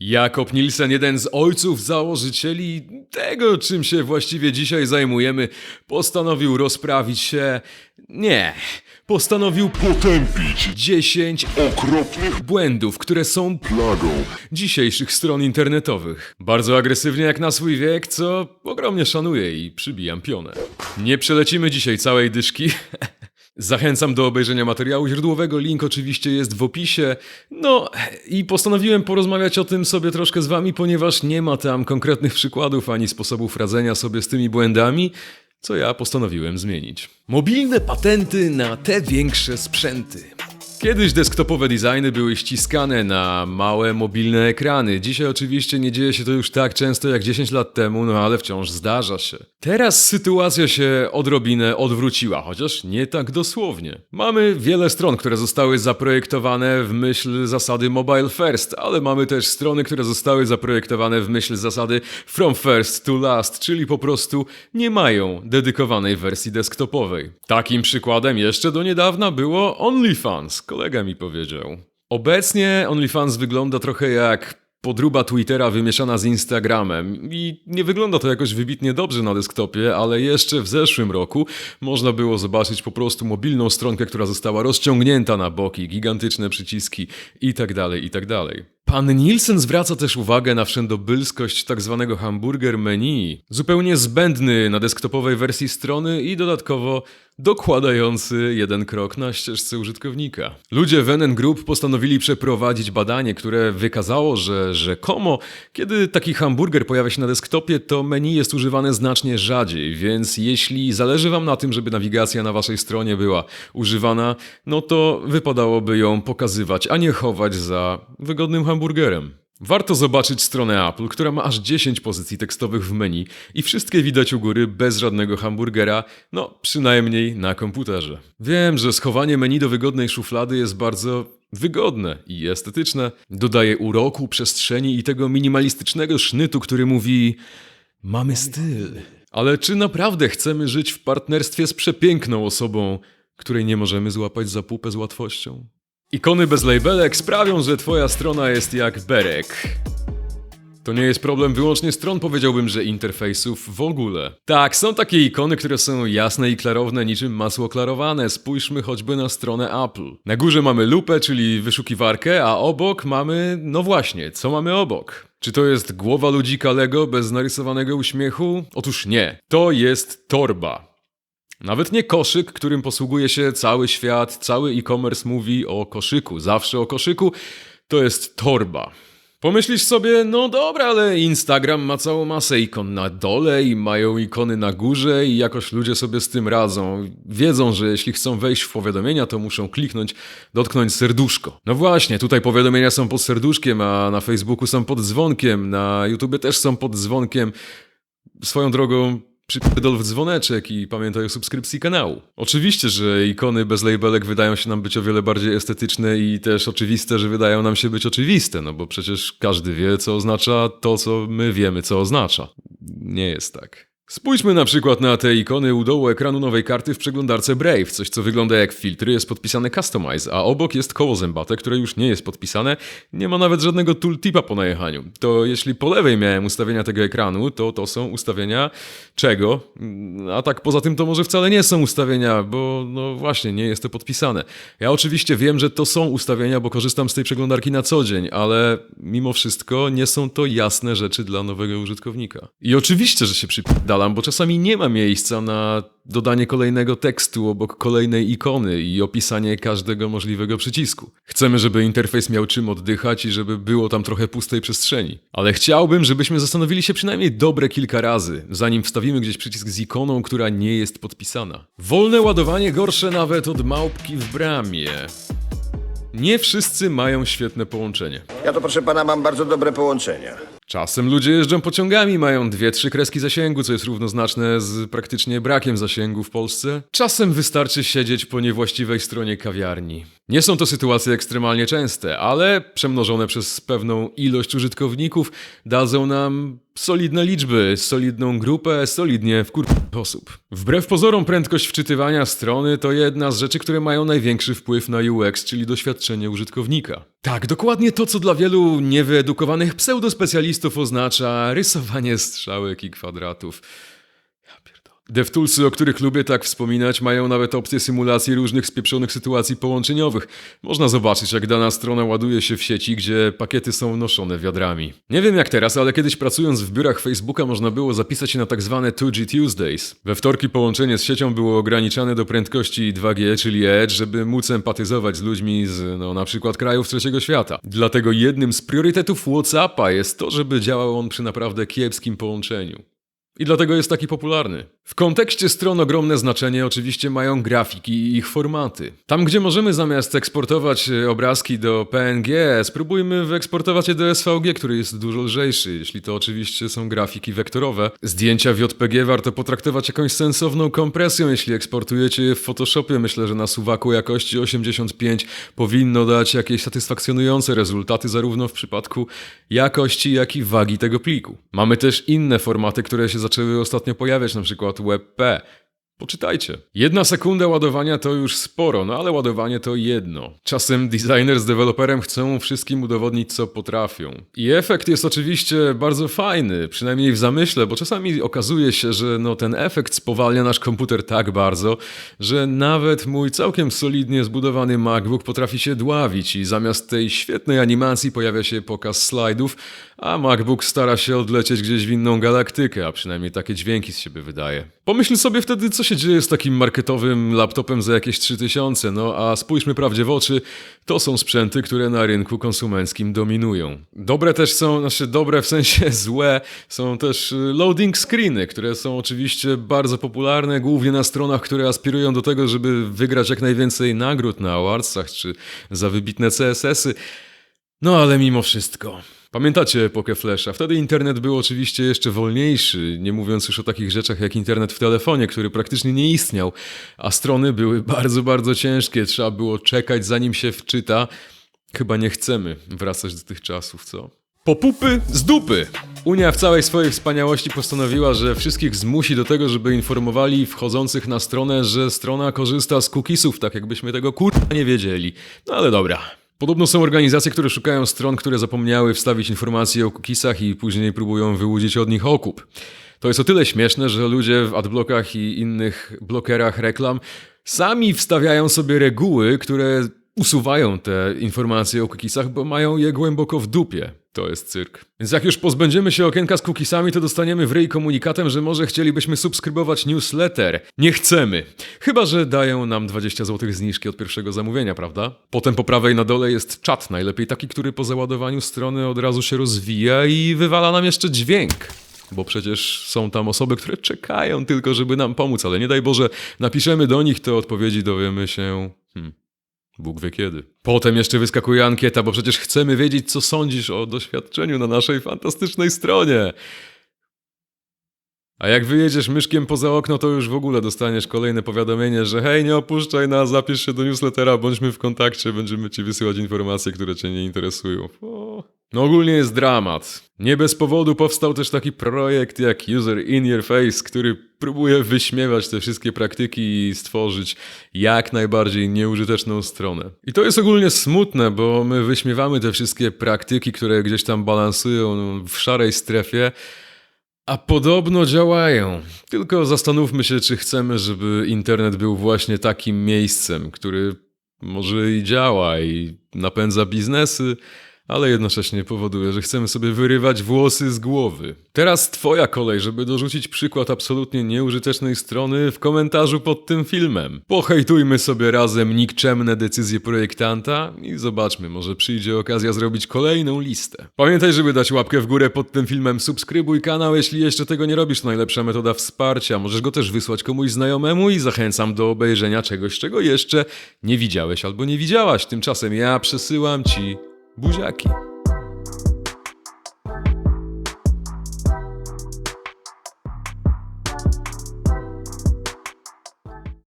Jakob Nielsen, jeden z ojców założycieli tego, czym się właściwie dzisiaj zajmujemy, postanowił rozprawić się. Nie, postanowił potępić 10 okropnych błędów, które są plagą. dzisiejszych stron internetowych. Bardzo agresywnie jak na swój wiek, co ogromnie szanuję i przybijam pionę. Nie przelecimy dzisiaj całej dyszki. Zachęcam do obejrzenia materiału źródłowego, link oczywiście jest w opisie. No i postanowiłem porozmawiać o tym sobie troszkę z wami, ponieważ nie ma tam konkretnych przykładów ani sposobów radzenia sobie z tymi błędami, co ja postanowiłem zmienić. Mobilne patenty na te większe sprzęty. Kiedyś desktopowe designy były ściskane na małe mobilne ekrany. Dzisiaj oczywiście nie dzieje się to już tak często jak 10 lat temu, no ale wciąż zdarza się. Teraz sytuacja się odrobinę odwróciła, chociaż nie tak dosłownie. Mamy wiele stron, które zostały zaprojektowane w myśl zasady mobile first, ale mamy też strony, które zostały zaprojektowane w myśl zasady from first to last, czyli po prostu nie mają dedykowanej wersji desktopowej. Takim przykładem jeszcze do niedawna było OnlyFans, kolega mi powiedział. Obecnie OnlyFans wygląda trochę jak podruba Twittera wymieszana z Instagramem i nie wygląda to jakoś wybitnie dobrze na desktopie, ale jeszcze w zeszłym roku można było zobaczyć po prostu mobilną stronkę, która została rozciągnięta na boki, gigantyczne przyciski itd., itd. Pan Nielsen zwraca też uwagę na wszędobylskość tak zwanego hamburger menu, zupełnie zbędny na desktopowej wersji strony i dodatkowo dokładający jeden krok na ścieżce użytkownika. Ludzie NN Group postanowili przeprowadzić badanie, które wykazało, że rzekomo, kiedy taki hamburger pojawia się na desktopie, to menu jest używane znacznie rzadziej, więc jeśli zależy Wam na tym, żeby nawigacja na Waszej stronie była używana, no to wypadałoby ją pokazywać, a nie chować za wygodnym hamburgerem. Warto zobaczyć stronę Apple, która ma aż 10 pozycji tekstowych w menu i wszystkie widać u góry bez żadnego hamburgera, no przynajmniej na komputerze. Wiem, że schowanie menu do wygodnej szuflady jest bardzo wygodne i estetyczne, dodaje uroku, przestrzeni i tego minimalistycznego sznytu, który mówi mamy styl. Ale czy naprawdę chcemy żyć w partnerstwie z przepiękną osobą, której nie możemy złapać za pupę z łatwością? Ikony bez labelek sprawią, że twoja strona jest jak berek. To nie jest problem wyłącznie stron, powiedziałbym, że interfejsów w ogóle. Tak, są takie ikony, które są jasne i klarowne, niczym masło klarowane. Spójrzmy choćby na stronę Apple. Na górze mamy lupę, czyli wyszukiwarkę, a obok mamy, no właśnie, co mamy obok? Czy to jest głowa ludzika Lego bez narysowanego uśmiechu? Otóż nie. To jest torba. Nawet nie koszyk, którym posługuje się cały świat, cały e-commerce mówi o koszyku, zawsze o koszyku, to jest torba. Pomyślisz sobie, no dobra, ale Instagram ma całą masę ikon na dole i mają ikony na górze i jakoś ludzie sobie z tym radzą. Wiedzą, że jeśli chcą wejść w powiadomienia, to muszą kliknąć, dotknąć serduszko. No właśnie, tutaj powiadomienia są pod serduszkiem, a na Facebooku są pod dzwonkiem, na YouTube też są pod dzwonkiem. Swoją drogą, przypierdol w dzwoneczek i pamiętaj o subskrypcji kanału. Oczywiście, że ikony bez labelek wydają się nam być o wiele bardziej estetyczne i też oczywiste, że wydają nam się być oczywiste, no bo przecież każdy wie, co oznacza to, co my wiemy, co oznacza. Nie jest tak. Spójrzmy na przykład na te ikony u dołu ekranu nowej karty w przeglądarce Brave. Coś, co wygląda jak filtry, jest podpisane Customize, a obok jest koło zębate, które już nie jest podpisane. Nie ma nawet żadnego tooltipa po najechaniu. To jeśli po lewej miałem ustawienia tego ekranu, to to są ustawienia czego? A tak poza tym to może wcale nie są ustawienia, bo no właśnie, nie jest to podpisane. Ja oczywiście wiem, że to są ustawienia, bo korzystam z tej przeglądarki na co dzień, ale mimo wszystko nie są to jasne rzeczy dla nowego użytkownika. I oczywiście, że się bo czasami nie ma miejsca na dodanie kolejnego tekstu obok kolejnej ikony i opisanie każdego możliwego przycisku. Chcemy, żeby interfejs miał czym oddychać i żeby było tam trochę pustej przestrzeni. Ale chciałbym, żebyśmy zastanowili się przynajmniej dobre kilka razy, zanim wstawimy gdzieś przycisk z ikoną, która nie jest podpisana. Wolne ładowanie gorsze nawet od małpki w bramie. Nie wszyscy mają świetne połączenie. Ja to proszę pana mam bardzo dobre połączenia. Czasem ludzie jeżdżą pociągami, mają dwie, trzy kreski zasięgu, co jest równoznaczne z praktycznie brakiem zasięgu w Polsce. Czasem wystarczy siedzieć po niewłaściwej stronie kawiarni. Nie są to sytuacje ekstremalnie częste, ale przemnożone przez pewną ilość użytkowników dadzą nam solidne liczby, solidną grupę, solidnie w osób. Wbrew pozorom prędkość wczytywania strony to jedna z rzeczy, które mają największy wpływ na UX, czyli doświadczenie użytkownika. Tak, dokładnie to, co dla wielu niewyedukowanych pseudospecjalistów oznacza rysowanie strzałek i kwadratów. DevToolsy, o których lubię tak wspominać, mają nawet opcję symulacji różnych spieprzonych sytuacji połączeniowych. Można zobaczyć, jak dana strona ładuje się w sieci, gdzie pakiety są noszone wiadrami. Nie wiem jak teraz, ale kiedyś pracując w biurach Facebooka można było zapisać się na tak zwane 2G Tuesdays. We wtorki połączenie z siecią było ograniczane do prędkości 2G, czyli Edge, żeby móc empatyzować z ludźmi z, no, na przykład krajów trzeciego świata. Dlatego jednym z priorytetów WhatsAppa jest to, żeby działał on przy naprawdę kiepskim połączeniu. I dlatego jest taki popularny. W kontekście stron ogromne znaczenie oczywiście mają grafiki i ich formaty. Tam, gdzie możemy zamiast eksportować e, obrazki do PNG, spróbujmy wyeksportować je do SVG, który jest dużo lżejszy, jeśli to oczywiście są grafiki wektorowe. Zdjęcia w JPG warto potraktować jakąś sensowną kompresją, jeśli eksportujecie je w Photoshopie. Myślę, że na suwaku jakości 85 powinno dać jakieś satysfakcjonujące rezultaty, zarówno w przypadku jakości, jak i wagi tego pliku. Mamy też inne formaty, które się zaczęły ostatnio pojawiać, na przykład WebP. Poczytajcie. Jedna sekunda ładowania to już sporo, no ale ładowanie to jedno. Czasem designer z deweloperem chcą wszystkim udowodnić, co potrafią. I efekt jest oczywiście bardzo fajny, przynajmniej w zamyśle, bo czasami okazuje się, że no, ten efekt spowalnia nasz komputer tak bardzo, że nawet mój całkiem solidnie zbudowany MacBook potrafi się dławić i zamiast tej świetnej animacji pojawia się pokaz slajdów, a MacBook stara się odlecieć gdzieś w inną galaktykę, a przynajmniej takie dźwięki z siebie wydaje. Pomyśl sobie wtedy, co się dzieje z takim marketowym laptopem za jakieś 3000, no a spójrzmy prawdzie w oczy, to są sprzęty, które na rynku konsumenckim dominują. Dobre też są, znaczy dobre w sensie złe, są też y, loading screeny, które są oczywiście bardzo popularne, głównie na stronach, które aspirują do tego, żeby wygrać jak najwięcej nagród na awardsach, czy za wybitne CSS-y. No ale mimo wszystko. Pamiętacie epokę Flasha? Wtedy internet był oczywiście jeszcze wolniejszy, nie mówiąc już o takich rzeczach jak internet w telefonie, który praktycznie nie istniał, a strony były bardzo, bardzo ciężkie, trzeba było czekać zanim się wczyta. Chyba nie chcemy wracać do tych czasów, co? Popupy z dupy! Unia w całej swojej wspaniałości postanowiła, że wszystkich zmusi do tego, żeby informowali wchodzących na stronę, że strona korzysta z cookiesów, tak jakbyśmy tego kurwa nie wiedzieli. No ale dobra, Podobno są organizacje, które szukają stron, które zapomniały wstawić informacje o cookiesach i później próbują wyłudzić od nich okup. To jest o tyle śmieszne, że ludzie w adblockach i innych blokerach reklam sami wstawiają sobie reguły, które usuwają te informacje o cookiesach, bo mają je głęboko w dupie. To jest cyrk. Więc jak już pozbędziemy się okienka z cookiesami, to dostaniemy w ryj komunikatem, że może chcielibyśmy subskrybować newsletter. Nie chcemy. Chyba, że dają nam 20 zł zniżki od pierwszego zamówienia, prawda? Potem po prawej na dole jest czat, najlepiej taki, który po załadowaniu strony od razu się rozwija i wywala nam jeszcze dźwięk. Bo przecież są tam osoby, które czekają tylko, żeby nam pomóc, ale nie daj Boże, napiszemy do nich, to odpowiedzi dowiemy się. Hmm. Bóg wie kiedy. Potem jeszcze wyskakuje ankieta, bo przecież chcemy wiedzieć, co sądzisz o doświadczeniu na naszej fantastycznej stronie. A jak wyjedziesz myszkiem poza okno, to już w ogóle dostaniesz kolejne powiadomienie, że hej, nie opuszczaj nas, zapisz się do newslettera, bądźmy w kontakcie, będziemy ci wysyłać informacje, które cię nie interesują. O. No ogólnie jest dramat. Nie bez powodu powstał też taki projekt jak User In Your Face, który próbuje wyśmiewać te wszystkie praktyki i stworzyć jak najbardziej nieużyteczną stronę. I to jest ogólnie smutne, bo my wyśmiewamy te wszystkie praktyki, które gdzieś tam balansują w szarej strefie, a podobno działają. Tylko zastanówmy się, czy chcemy, żeby internet był właśnie takim miejscem, który może i działa i napędza biznesy, ale jednocześnie powoduje, że chcemy sobie wyrywać włosy z głowy. Teraz twoja kolej, żeby dorzucić przykład absolutnie nieużytecznej strony w komentarzu pod tym filmem. Pohejtujmy sobie razem nikczemne decyzje projektanta i zobaczmy, może przyjdzie okazja zrobić kolejną listę. Pamiętaj, żeby dać łapkę w górę pod tym filmem, subskrybuj kanał, jeśli jeszcze tego nie robisz, najlepsza metoda wsparcia. Możesz go też wysłać komuś znajomemu i zachęcam do obejrzenia czegoś, czego jeszcze nie widziałeś albo nie widziałaś. Tymczasem ja przesyłam ci Bujaki.